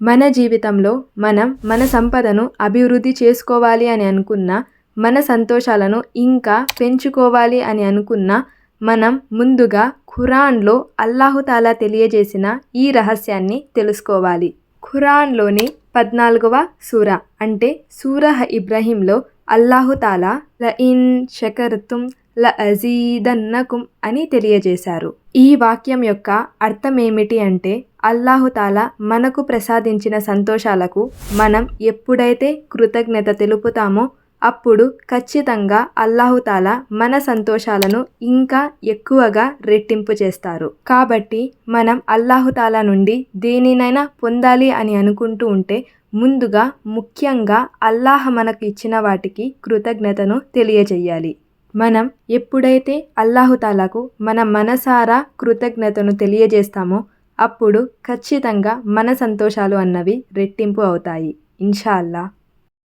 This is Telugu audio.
మన జీవితంలో మనం మన సంపదను అభివృద్ధి చేసుకోవాలి అని అనుకున్న మన సంతోషాలను ఇంకా పెంచుకోవాలి అని అనుకున్న మనం ముందుగా ఖురాన్లో అల్లాహుతాలా తెలియజేసిన ఈ రహస్యాన్ని తెలుసుకోవాలి. ఖురాన్లోని పద్నాలుగవ సూర అంటే సూరహ ఇబ్రహీంలో అల్లాహుతాలా ల ఇన్ షకర్తుం ల అజీదన్నకుం అని తెలియజేశారు. ఈ వాక్యం యొక్క అర్థం ఏమిటి అంటే అల్లాహుతాలా మనకు ప్రసాదించిన సంతోషాలకు మనం ఎప్పుడైతే కృతజ్ఞత తెలుపుతామో అప్పుడు ఖచ్చితంగా అల్లాహుతాలా మన సంతోషాలను ఇంకా ఎక్కువగా రెట్టింపు చేస్తారు. కాబట్టి మనం అల్లాహుతాలా నుండి దేనినైనా పొందాలి అని అనుకుంటూ ఉంటే ముందుగా ముఖ్యంగా అల్లాహ మనకు ఇచ్చిన వాటికి కృతజ్ఞతను తెలియజేయాలి మనం ఎప్పుడైతే అల్లాహుతాలాకు మన మనసారా కృతజ్ఞతను తెలియజేస్తామో అప్పుడు ఖచ్చితంగా మన సంతోషాలు అన్నవి రెట్టింపు అవుతాయి. ఇన్షా అల్లా